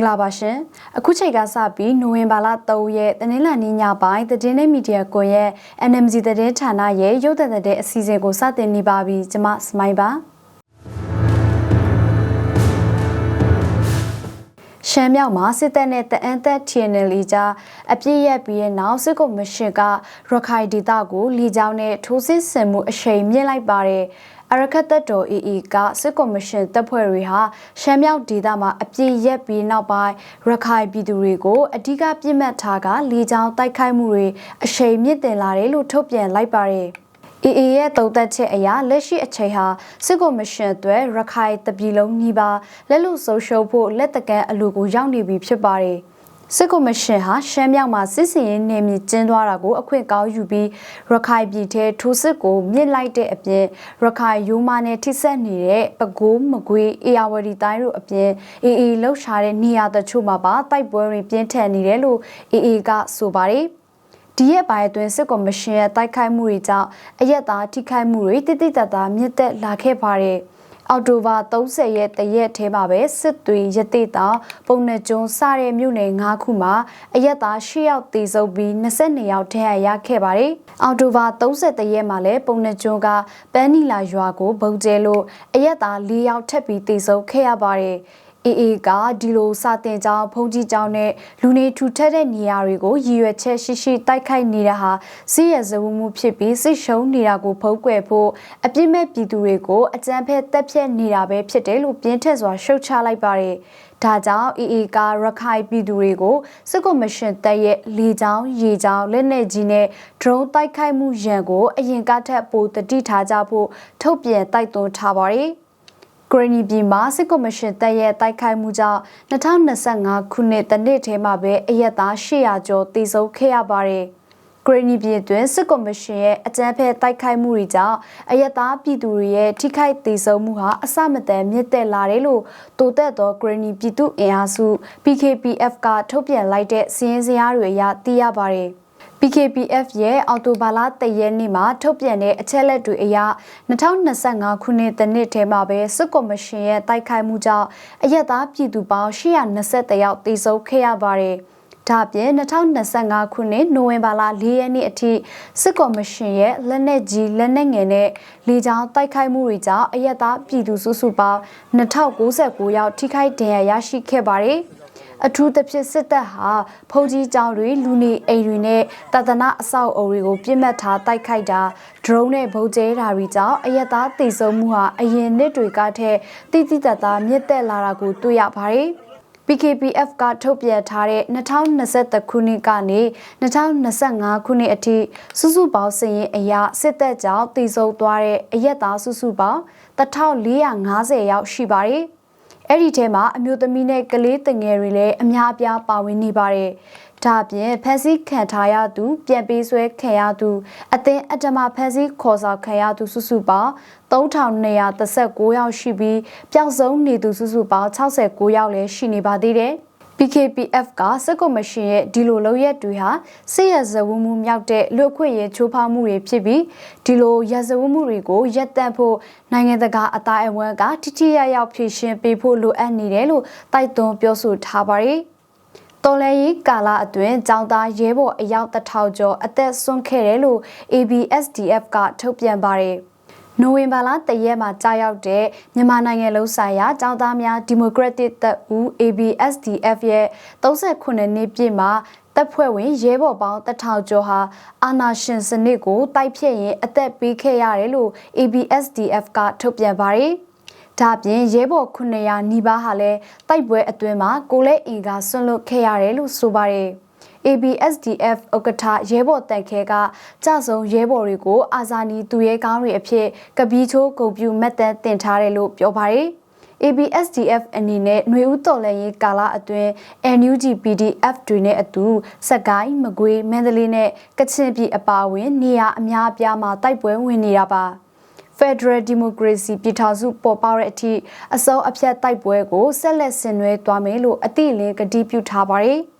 ္ဂလာပါရှင်အခုချိန်ကစပြီးနိုဝင်ဘာလ3ရက်တနင်္လာနေ့ညပိုင်းသတင်းနဲ့မီဒီယာကွန်ရဲ့ NMG သတင်းဌာနရဲ့ရုပ်သံတဲ့အစီအစဉ်ကိုစတင်နေပါပြီကျွန်မစမိုင်းပါရှမ်းမြောက်မှာစစ်တပ်နဲ့တအန်သက် TNL ကြားအပြည့်ရက်ပြီးတဲ့နောက်စစ်ကော်မရှင်ကရခိုင်ဒေသကိုလီကြောင်းနဲ့ထိုးစစ်ဆင်မှုအရှိန်မြင့်လိုက်ပါတယ် အရခတ်တပ်တော် AA ကစစ်ကော်မရှင်တပ်ဖွဲ့တွေဟာရှမ်းမြောက်ဒေသမှာအပြည့်ရက်ပြီးနောက်ပိုင်းရခိုင်ပြည်သူတွေကိုအ धिक ပြစ်မှတ်ထားကလေကြောင်းတိုက်ခိုက်မှုတွေအရှိန်မြင့်တင်လာတယ်လို့ထုတ်ပြန်လိုက်ပါတယ်။ AA ရဲ့တုံ့တက်ချက်အရလက်ရှိအချိန်ဟာစစ်ကော်မရှင်အတွက်ရခိုင်တပြည်လုံးညီပါလက်လို့ဆုံးရှုံးဖို့လက်တကမ်းအလူကိုရောက်နေပြီဖြစ်ပါတယ်။ စစ်ကော်မရှင်ဟာရှမ်းမြောက်မှာစစ်စင်ရေးနေမြေကျင်းသွားတာကိုအခွင့်ကောင်းယူပြီးရခိုင်ပြည်ထဲထိုးစစ်ကိုမြင့်လိုက်တဲ့အပြင်ရခိုင်ရိုးမနဲ့ထိစပ်နေတဲ့ပကိုးမကွေးအေယာဝတီတိုင်းတို့အပြင်အေအေလှုပ်ရှားတဲ့နေရာတချို့မှာပါတိုက်ပွဲတွေပြင်းထန်နေတယ်လို့အေအေကဆိုပါတယ်ဒီရက်ပိုင်းအတွင်းစစ်ကော်မရှင်ရဲ့တိုက်ခိုက်မှုတွေကြောင့်အရက်သားထိခိုက်မှုတွေတိတိတတ်တာမြင့်တက်လာခဲ့ပါတယ်။ အော်တိုဘာ30ရက်တရက်ထဲမှာပဲစစ်သွေးရတိတာပုံနဲ့ကျွန်းစတဲ့မြို့နယ်၅ခုမှာအရက်သား၈ယောက်သေဆုံးပြီး22ယောက်ထဏ်ရခဲ့ပါတယ်။အော်တိုဘာ30ရက်မှာလည်းပုံနဲ့ကျွန်းကပန်းနီလာရွာကိုဘုံကျဲလို့အရက်သား၄ယောက်ထပ်ပြီးသေဆုံးခဲ့ရပါတယ်။ အေအေကဒီလိုစာတင်ကြောင်းဖုန်ကြီးကြောင်းနဲ့လူနေထူထပ်တဲ့နေရာတွေကိုရည်ရွယ်ချက်ရှိရှိတိုက်ခိုက်နေတာဟာစစ်ရဇဝမှုဖြစ်ပြီးစစ်ရှုံးနေတာကိုဖုံးကွယ်ဖို့အပြစ်မဲ့ပြည်သူတွေကိုအကြမ်းဖက်တပ်ဖြတ်နေတာပဲဖြစ်တယ်လို့ပြင်းထန်စွာရှုတ်ချလိုက်ပါတယ်။ဒါကြောင့်အေအေကရခိုင်ပြည်သူတွေကိုစစ်ကော်မရှင်တပ်ရဲ့လေကြောင်းရေကြောင်းလက်နက်ကြီးနဲ့ drone တိုက်ခိုက်မှုရန်ကိုအရင်ကထက်ပိုတတိထားကြဖို့ထုတ်ပြန်တိုက်တွန်းထားပါတယ်။ ဂရနီပြည်မှာစစ်ကော်မရှင်တပ်ရဲ့တိုက်ခိုက်မှုကြောင့်2025ခုနှစ်တနှစ်ထဲမှာပဲအရက်သား800ကျော်သေဆုံးခဲ့ရပါတယ်။ဂရနီပြည်တွင်စစ်ကော်မရှင်ရဲ့အကြမ်းဖက်တိုက်ခိုက်မှုတွေကြောင့်အရက်သားပြည်သူတွေရဲ့ထိခိုက်သေဆုံးမှုဟာအဆမတန်မြင့်တက်လာတယ်လို့တိုတက်သောဂရနီပြည်သူအင်အားစု PKPF ကထုတ်ပြန်လိုက်တဲ့စီးရင်စရာတွေအရသိရပါတယ်။ PKPF ရဲ့အော်တိုဘာလတရက်နေ့မှာထုတ်ပြန်တဲ့အချက်လက်တွေအရ2025ခုနှစ်တနှစ်ထဲမှာပဲစစ်ကော်မရှင်ရဲ့တိုက်ခိုက်မှုကြောင့်အရက်သားပြည်သူပေါင်း820ယောက်သေဆုံးခဲ့ရပါတယ်။ဒါပြင်2025ခုနှစ်နိုဝင်ဘာလ4ရက်နေ့အထိစစ်ကော်မရှင်ရဲ့လက်နက်ကြီးလက်နက်ငယ်နဲ့လေကြောင်းတိုက်ခိုက်မှုတွေကြောင့်အရက်သားပြည်သူစုစုပေါင်း2069ယောက်ထိခိုက်ဒဏ်ရာရရှိခဲ့ပါတယ်။ အထူးသဖြင့်စစ်တပ်ဟာဖုန်ကြီးကျောင်းတွေလူနေအိမ်တွေနဲ့တသနာအဆောက်အုံတွေကိုပြစ်မှတ်ထားတိုက်ခိုက်တာဒရုန်းနဲ့ဗုံးကျဲတာတွေကြောင့်အရက်သားတည်ဆုံမှုဟာအရင်နှစ်တွေကထက်တိတိတတ်တာမြင့်တက်လာတာကိုတွေ့ရပါတယ်။ PKPF ကထုတ်ပြန်ထားတဲ့2023ခုနှစ်ကနေ2025ခုနှစ်အထိစုစုပေါင်းစည်ရင်အရာစစ်တပ်ကြောင့်တည်ဆုံသွားတဲ့အရက်သားစုစုပေါင်း1450ရောက်ရှိပါတယ်။ အဲ့ဒီထဲမှာအမျိုးသမီးနဲ့ကလေးတငယ်တွေလည်းအများအပြားပါဝင်နေပါတယ်။ဒါအပြင်ဖက်စီခံထားရသူပြန်ပေးဆွဲခံရသူအသင်းအတ္တမဖက်စီခေါ်ဆောင်ခံရသူစုစုပေါင်း3239ယောက်ရှိပြီးပျောက်ဆုံးနေသူစုစုပေါင်း69ယောက်လည်းရှိနေပါသေးတယ်။ PKPF ကစစ်ကော်မရှင်ရဲ့ဒီလိုလုပ်ရက်တွေဟာစစ်ရဇဝမှုမြောက်တဲ့လူ့အခွင့်အရေးချိုးဖောက်မှုတွေဖြစ်ပြီးဒီလိုရဇဝမှုတွေကိုရပ်တန့်ဖို့နိုင်ငံတကာအတိုင်းအဝန်းကထိထိရရောက်ဖြေရှင်းပေးဖို့လိုအပ်နေတယ်လို့တိုက်တွန်းပြောဆိုထားပါတယ်။တော်လဲရေးကာလအတွင်းចောင်းသားရဲဘော်အယောက်တထောင်ကျော်အသက်ဆုံးခဲ့တယ်လို့ ABSDF ကထုတ်ပြန်ပါတယ်။ နိုဝင်ဘာလတရက်မှာကြာရောက်တဲ့မြန်မာနိုင်ငံလုံးဆိုင်ရာចောင်းသားများဒီမိုကရက်တစ်တပ်ဦး ABSDF ရဲ့38နှစ်ပြည့်မှာတပ်ဖွဲ့ဝင်ရဲဘော်ပေါင်းတထောင်ကျော်ဟာအာနာရှင်စနစ်ကိုတိုက်ဖြတ်ရင်အသက်ပေးခဲ့ရတယ်လို့ ABSDF ကထုတ်ပြန်ပါတယ်။ဒါပြင်ရဲဘော်900နီးပါးဟာလည်းတိုက်ပွဲအတွင်းမှာကိုလဲအင်ကဆွန့်လွတ်ခဲ့ရတယ်လို့ဆိုပါတယ်။ ABSDF ဥက္ကဋ္ဌရဲဘော်တန်ခဲကကြဆုံရဲဘော်တွေကိုအာဇာနည်သူရဲကောင်းတွေအဖြစ်ကပီးချိုးဂုံပြူမှတ်တမ်းတင်ထားတယ်လို့ပြောပါတယ်။ ABSDF အနေနဲ့ຫນွေဦးတော်လှန်ရေးကာလအတွင်း NUG PDF တွေနဲ့အတူစက်ကိုင်းမကွေးမန္တလေးနဲ့ကချင်ပြည်အပါအဝင် နေရာအများအပြားမှာတိုက်ပွဲဝင်နေတာပါ။ Federal Democracy ပြည်ထောင်စုပေါ်ပေါက်တဲ့အထိအစောအဖြတ်တိုက်ပွဲကိုဆက်လက်ဆင်နွှဲသွားမယ်လို့အတိအလင်းကတိပြုထားပါတယ်။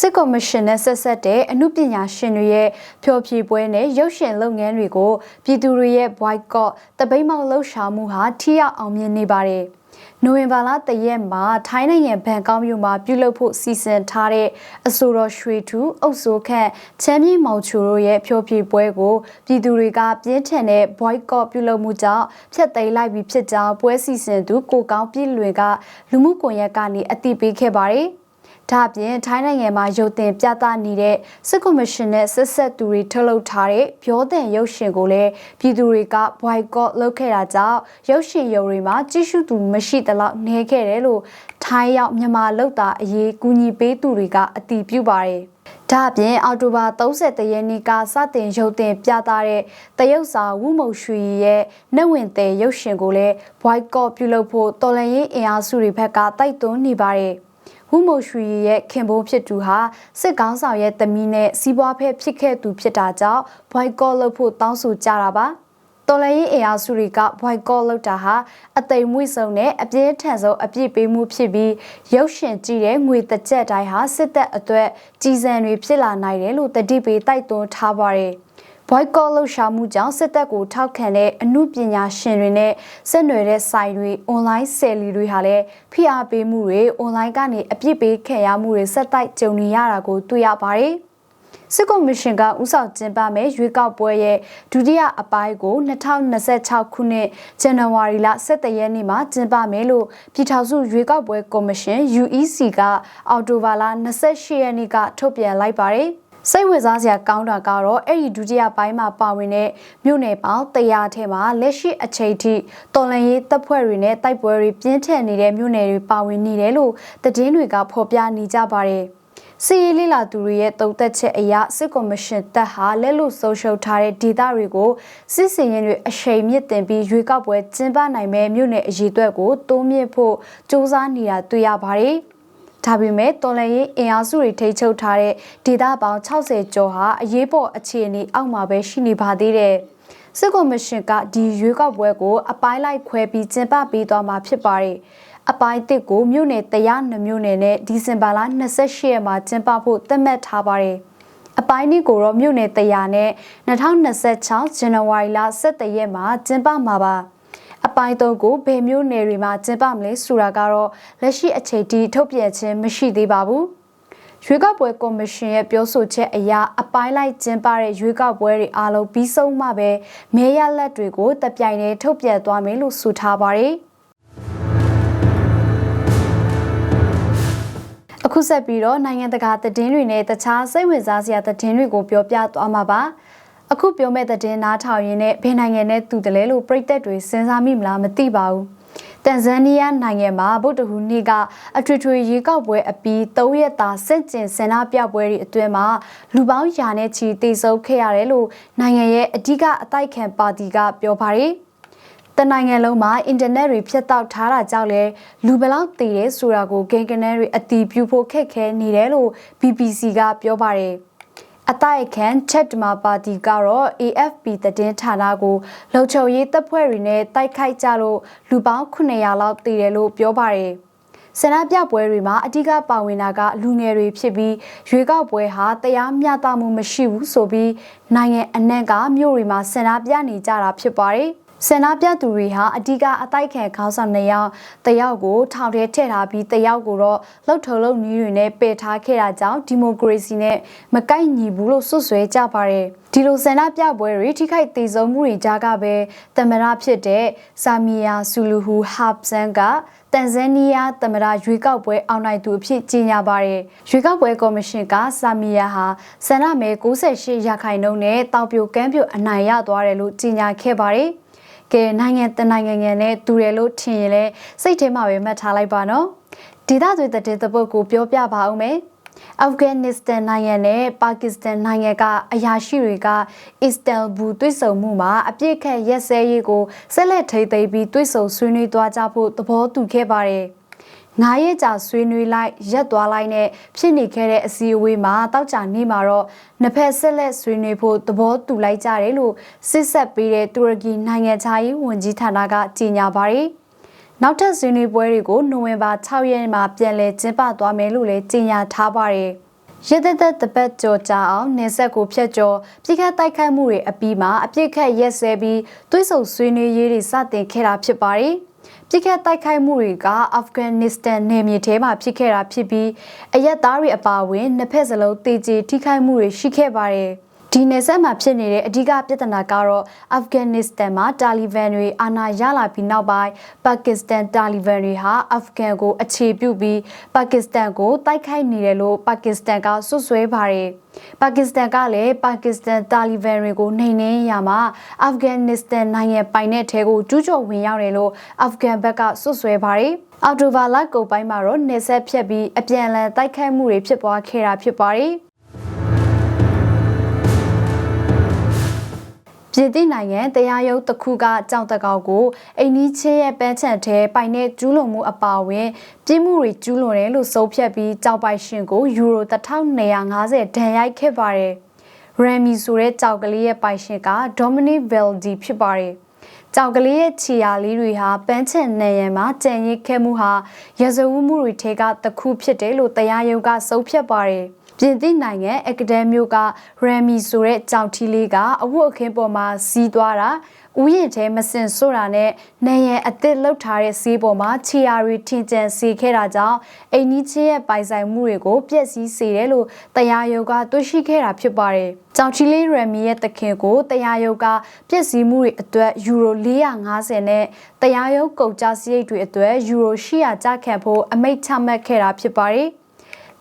စစ်ကော်မရှင်နဲ့ဆက်ဆက်တဲ့အမှုပညာရှင်တွေရဲ့ဖျော်ဖြေပွဲနဲ့ရုပ်ရှင်လုပ်ငန်းတွေကိုပြည်သူတွေရဲ့ boycott တပိတ်မောက်လှုပ်ရှားမှုဟာထိရောက်အောင်မြင်နေပါတယ်။နိုဝင်ဘာလတရက်မှာထိုင်းနိုင်ငံဘန်ကောက်မြို့မှာပြုလုပ်ဖို့စီစဉ်ထားတဲ့အဆိုတော်ရွှေထူအုပ်စိုးခန့်ချမ်းမြေမောင်ချိုတို့ရဲ့ဖျော်ဖြေပွဲကိုပြည်သူတွေကပြင်းထန်တဲ့ boycott ပြုလုပ်မှုကြောင့်ဖျက်သိမ်းလိုက်ပြီးဖြစ်ကြောင်းပွဲစီစဉ်သူကိုကောင်းပြည်လွင်ကလူမှုကွန်ရက်ကနေအသိပေးခဲ့ပါတယ်။ ဒါအပြင်ထိုင်းနိုင်ငံမှာရုပ်သင်ပြသနေတဲ့စစ်ကော်မရှင်နဲ့ဆက်ဆက်သူတွေထုတ်လုပ်ထားတဲ့ပြောတဲ့ရုပ်ရှင်ကိုလည်းပြည်သူတွေက boycott လုပ်ခဲ့တာကြောင့်ရုပ်ရှင်ရုံတွေမှာကြည့်ရှုသူမရှိသလောက်နေခဲ့တယ်လို့ထိုင်းရောက်မြန်မာလုပ်သားအရေးကူညီပေးသူတွေကအတည်ပြုပါတယ်။ဒါအပြင်အောက်တိုဘာ30ရက်နေ့ကစတင်ရုပ်တင်ပြသတဲ့တရုတ်စာဝုမုံရွှေရဲ့နှက်ဝင်တဲ့ရုပ်ရှင်ကိုလည်း boycott ပြုလုပ်ဖို့တော်လန်ရေးအင်အားစုတွေဘက်ကတိုက်တွန်းနေပါတယ်။ ဝုမိုရွှေရဲ့ခင်ပွန်းဖြစ်သူဟာစစ်ကောင်းဆောင်ရဲ့သမီးနဲ့စီးပွားဖက်ဖြစ်ခဲ့သူဖြစ်တာကြောင့် boycott လုပ်ဖို့တောင်းဆိုကြတာပါတော်လည်းရင်အင်အားစုတွေက boycott လုပ်တာဟာအသိမ်မွေ့ဆုံးနဲ့အပြင်းထန်ဆုံးအပြစ်ပေးမှုဖြစ်ပြီးရုပ်ရှင်ကြည့်တဲ့ငွေတကြက်တိုင်းဟာစစ်တပ်အတွက်ကြီးစံတွေဖြစ်လာနိုင်တယ်လို့တတိပေးတိုက်တွန်းထားပါတယ်။ boycott လှုပ်ရှားမှုကြောင့်စစ်တပ်ကိုထောက်ခံတဲ့အမှုပညာရှင်တွေနဲ့ဆက်နွယ်တဲ့ဆိုင်တွေ online ဆယ်လီတွေဟာလည်းဖိအားပေးမှုတွေ online ကနေအပြစ်ပေးခံရမှုတွေဆက်တိုက်ကြုံနေရတာကိုတွေ့ရပါတယ်။စစ်ကော်မရှင်ကဥဆောင်ကျင်းပမဲ့ရွေးကောက်ပွဲရဲ့ဒုတိယအပိုင်းကို2026ခုနှစ်ဇန်နဝါရီလ17ရက်နေ့မှာကျင်းပမယ်လို့ပြည်ထောင်စုရွေးကောက်ပွဲကော်မရှင် UEC ကအော်တိုဘာလ28ရက်နေ့ကထုတ်ပြန်လိုက်ပါတယ်။ စိတ်ဝင်စားစရာကောင်းတာကတော့အဲ့ဒီဒုတိယပိုင်းမှာပါဝင်တဲ့မြို့နယ်ပေါင်း100ထဲမှာလက်ရှိအချိန်ထိတော်လန်ရေးတပ်ဖွဲ့တွေနဲ့တိုက်ပွဲတွေပြင်းထန်နေတဲ့မြို့နယ်တွေပါဝင်နေတယ်လို့သတင်းတွေကဖော်ပြနေကြပါတယ်။စီရေးလေးလာသူတွေရဲ့တုံသက်ချက်အရစစ်ကော်မရှင်တပ်ဟာလက်လို့ဆုံးရှုံးထားတဲ့ဒေသတွေကိုစစ်စင်ရင်တွေအရှိန်မြင့်တင်ပြီးရွေးကောက်ပွဲကျင်းပနိုင်မဲ့မြို့နယ်အရေးအတွက်ကိုတိုးမြင့်ဖို့စ조사နေတာတွေ့ရပါတယ်။ ဒါပေမဲ့တော်လန်ရေးအင်အားစုတွေထိချုပ်ထားတဲ့ဒေသပေါင်း60ကျော်ဟာအရေးပေါ်အခြေအနေအောက်မှာပဲရှိနေပါသေးတယ်။စစ်ကော်မရှင်ကဒီရွေးကောက်ပွဲကိုအပိုင်းလိုက်ခွဲပြီးကျင်းပပေးသွားမှာဖြစ်ပါတယ်။အပိုင်းတစ်ကိုမြို့နယ်102မြို့နယ်နဲ့ဒီဇင်ဘာလ28ရက်မှာကျင်းပဖို့သတ်မှတ်ထားပါတယ်။အပိုင်းนี้ကိုတော့မြို့နယ်100နဲ့2026ဇန်နဝါရီလ17ရက်မှာကျင်းပမှာပါ။ အပိုင်းသုံးကိုဘယ်မျိုးနယ်တွေမှာကျင်းပမလဲဆိုတာကတော့လက်ရှိအချိန်ထိထုတ်ပြန်ခြင်းမရှိသေးပါဘူးရွေးကောက်ပွဲကော်မရှင်ရဲ့ပြောဆိုချက်အရအပိုင်းလိုက်ကျင်းပတဲ့ရွေးကောက်ပွဲတွေအားလုံးပြီးဆုံးမှပဲမဲရလက်တွေကိုတပြိုင်တည်းထုတ်ပြန်သွားမယ်လို့ဆိုထားပါတယ်အခုဆက်ပြီးတော့နိုင်ငံတကာသတင်းတွေနဲ့တခြားစိတ်ဝင်စားစရာသတင်းတွေကိုပြောပြသွားမှာပါ။ အခုပြောမဲ့တဲ့နားထောင်ရင်းနဲ့ဘယ်နိုင်ငံနဲ့တူတယ်လဲလို့ပြည်သက်တွေစဉ်းစားမိမလားမသိပါဘူးတန်ဇန်နီးယားနိုင်ငံမှာဗုဒ္ဓဟူးနေ့ကအထွေထွေရေကောက်ပွဲအပြီး၃ရက်တာစစ်ကျင်ဆန္ဒပြပွဲတွေအတွင်းမှာလူပေါင်းရာနဲ့ချီတိစုပ်ခဲ့ရတယ်လို့နိုင်ငံရဲ့အဓိကအတိုက်ခံပါတီကပြောပါတယ်တနိုင်ငံလုံးမှာအင်တာနက်တွေဖြတ်တောက်ထားတာကြောင့်လေလူဘလောက်တည်တယ်ဆိုတာကိုဂင်ကနေတွေအတီးပြုဖို့ခက်ခဲနေတယ်လို့ BBC ကပြောပါတယ်။ အတိုက်ခံချက်တမပါတီကတော့ AFP သတင်းဌာနကိုလုံခြုံရေးတပ်ဖွဲ့တွေနဲ့တိုက်ခိုက်ကြလို့လူပေါင်း900လောက်တည်တယ်လို့ပြောပါတယ်။ဆန္ဒပြပွဲတွေမှာအ धिक ပါဝင်တာကလူငယ်တွေဖြစ်ပြီးရွေးကောက်ပွဲဟာတရားမျှတမှုမရှိဘူးဆိုပြီးနိုင်ငံအနှံ့ကမြို့တွေမှာဆန္ဒပြနေကြတာဖြစ်ပါတယ်။ ဆန္ဒပြသူတွေဟာအဓိကအတိုက်ခံခေါင်းဆောင်နှစ်ယောက်တယောက်ကိုထောင်ထဲထည့်ထားပြီးတယောက်ကိုတော့လှုပ်ထုံလုပ်နည်းတွေနဲ့ပယ်ထားခဲ့တာကြောင့်ဒီမိုကရေစီနဲ့မကိုက်ညီဘူးလို့ဆွဆွဲကြပါတယ်ဒီလိုဆန္ဒပြပွဲတွေထိခိုက်တည်ဆုံမှုတွေကြားကပဲတမရဖြစ်တဲ့ဆာမီယာဆူလူဟူဟာပ်ဆန်ကတန်ဇန်နီးယားတမရရွေးကောက်ပွဲအောင်နိုင်သူအဖြစ်ကြေညာပါတယ်။ရွေးကောက်ပွဲကော်မရှင်ကဆာမီယာဟာဆန္ဒမဲ68ရာခိုင်နှုန်းနဲ့တောင်ပြိုကမ်းပြိုအနိုင်ရသွားတယ်လို့ကြေညာခဲ့ပါတယ်။ ကဲနိုင်ငံတနိုင်ငံငယ်နဲ့တူတယ်လို့ထင်ရင်လည်းစိတ်ထဲမှာပဲမှတ်ထားလိုက်ပါနော်ဒေသတွေတည်တဲ့ပုတ်ကိုပြောပြပါဦးမယ်အာဖဂန်နစ္စတန်နိုင်ငံနဲ့ပါကစ္စတန်နိုင်ငံကအရာရှိတွေကအစ္စတန်ဘူတွိဆုံမှုမှာအပြစ်ခတ်ရက်စဲရေးကိုဆက်လက်ထိသိမ်းပြီးတွိဆုံဆွေးနွေးသွားကြဖို့သဘောတူခဲ့ပါတယ်။ ငါးရက်ကြာဆွေးနွေးလိုက်ရက်သွားလိုက်နဲ့ဖြစ်နေခဲ့တဲ့အစည်းအဝေးမှာတောက်ကြနေ့မှာတော့နှစ်ဖက်ဆက်လက်ဆွေးနွေးဖို့သဘောတူလိုက်ကြတယ်လို့စစ်ဆက်ပေးတဲ့တူရကီနိုင်ငံခြားရေးဝန်ကြီးဌာနကကြေညာပါတယ်။နောက်ထပ်ဆွေးနွေးပွဲတွေကိုနိုဝင်ဘာ6ရက်မှာပြန်လည်ကျင်းပသွားမယ်လို့လည်းကြေညာထားပါတယ်။ရသက်သက်တပတ်ကြော်ကြအောင်နေဆက်ကိုဖျက်ကျော်ပြစ်ခတ်တိုက်ခိုက်မှုတွေအပြီးမှာအပြစ်ခတ်ရက်စဲပြီးသွေးဆုံဆွေးနွေးရေးတွေစတင်ခဲ့တာဖြစ်ပါတယ်။ ပြစ်ခတ်တိုက်ခိုက်မှုတွေကအာဖဂန်နစ္စတန်နယ်မြေထဲမှာဖြစ်ခဲ့တာဖြစ်ပြီးအရက်သားတွေအပါအဝင်နှစ်ဖက်စလုံးတေကျေထိခိုက်မှုတွေရှိခဲ့ပါတယ်။ ဒီနယ်စပ်မှာဖြစ်နေတဲ့အဓိကပြဿနာကတော့အာဖဂန်နစ္စတန်မှာတာလီဘန်တွေအာဏာရလာပြီးနောက်ပိုင်းပါကစ္စတန်တာလီဘန်တွေဟာအာဖဂန်ကိုအခြေပြုပြီးပါကစ္စတန်ကိုတိုက်ခိုက်နေတယ်လို့ပါကစ္စတန်ကဆွဆွဲပါတယ်ပါကစ္စတန်ကလည်းပါကစ္စတန်တာလီဘန်တွေကိုနှိမ်နင်းရမှာအာဖဂန်နစ္စတန်နိုင်ငံပိုင်တဲ့ထဲကိုကျူးကျော်ဝင်ရောက်တယ်လို့အာဖဂန်ဘက်ကဆွဆွဲပါတယ်အော်တိုဘာလကုန်ပိုင်းမှာတော့နေဆက်ဖြတ်ပြီးအပြန်အလှန်တိုက်ခိုက်မှုတွေဖြစ်ပွားခဲ့တာဖြစ်ပါတယ် ပြည်သည့်နိုင်ငံတရားရုံးတစ်ခုကကြောင်တကောက်ကိုအိန္ဒိချင်းရဲ့ပန်းချန်ထဲပိုင်တဲ့ကျူးလွန်မှုအပါအဝင်ပြည်မှုတွေကျူးလွန်တယ်လို့ဆုံးဖြတ်ပြီးကြောက်ပိုင်ရှင်ကိုယူရို1250ဒဏ်ရိုက်ခဲ့ပါတယ်။ရမ်မီဆိုတဲ့ကြောက်ကလေးရဲ့ပိုင်ရှင်က Dominic Veldi ဖြစ်ပါတယ်။ကြောက်ကလေးရဲ့ခြေရာလေးတွေဟာပန်းချန်နယ်ရံမှာကြံရစ်ခဲ့မှုဟာရဇဝမှုတွေထဲကတစ်ခုဖြစ်တယ်လို့တရားရုံးကဆုံးဖြတ်ပါတယ်။ ပြင်သစ်နိုင်ငံအကဒမ်မျိုးကရမ်မီဆိုတဲ့ကြောင်ထီလေးကအဝတ်အခင်းပေါ်မှာစီးသွားတာဥယျာဉ်ထဲမစင်ဆိုတာနဲ့နံရံအသစ်လှုပ်ထားတဲ့ဆေးပေါ်မှာခြေရာတွေထင်ကျန်စေခဲ့တာကြောင့်အိမ်နီးချင်းရဲ့ပိုင်ဆိုင်မှုတွေကိုပျက်စီးစေတယ်လို့တရားရုံးကတွေ့ရှိခဲ့တာဖြစ်ပါတယ်။ကြောင်ချီလေးရမ်မီရဲ့တခင်ကိုတရားရုံးကပျက်စီးမှုတွေအတွက်ယူရို450နဲ့တရားရုံးကုန်ကျစရိတ်တွေအတွက်ယူရို800ကျခံဖို့အမိန့်ချမှတ်ခဲ့တာဖြစ်ပါတယ်။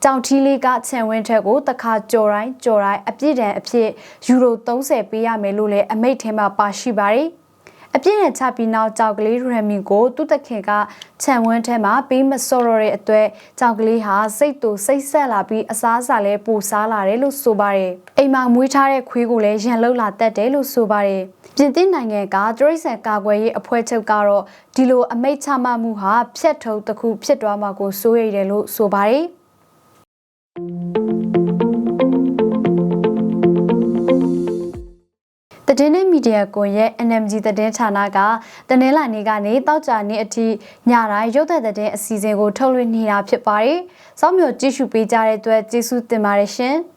ကြောင်ထီးလေးကခြံဝင်းထက်ကိုတခါကြော်တိုင်းကြော်တိုင်းအပြည့်တန်အဖြစ်ယူရို30ပေးရမယ်လို့လည်းအမိတ်ထဲမှာပါရှိပါတယ်။အပြည့်နဲ့ချပြီးနောက်ကြောက်ကလေးရမီကိုသူ့တခင်ကခြံဝင်းထဲမှာပေးမစော်ရတဲ့အတွက်ကြောက်ကလေးဟာစိတ်တူစိတ်ဆက်လာပြီးအစားအစာလည်းပူစားလာတယ်လို့ဆိုပါတယ်။အိမ်မှာမွေးထားတဲ့ခွေးကိုလည်းရန်လှုပ်လာတတ်တယ်လို့ဆိုပါတယ်။ပြင်သစ်နိုင်ငံကတရိတ်ဆန်ကာကွယ်ရေးအဖွဲ့ချုပ်ကတော့ဒီလိုအမိတ်ချမှတ်မှုဟာဖြတ်ထုံတစ်ခုဖြစ်သွားမှာကိုစိုးရိမ်တယ်လို့ဆိုပါတယ်။ တည်င်းမီဒီယာကွန်ရဲ့ NMG သတင်းဌာနကတနင်္လာနေ့ကနေတောက်ကြနေ့အထိညတိုင်းရုပ်သံသတင်းအစီအစဉ်ကိုထုတ်လွှင့်နေတာဖြစ်ပါတယ်။စောင့်မျှော်ကြည့်ရှုပေးကြတဲ့အတွက်ကျေးဇူးတင်ပါတယ်ရှင်။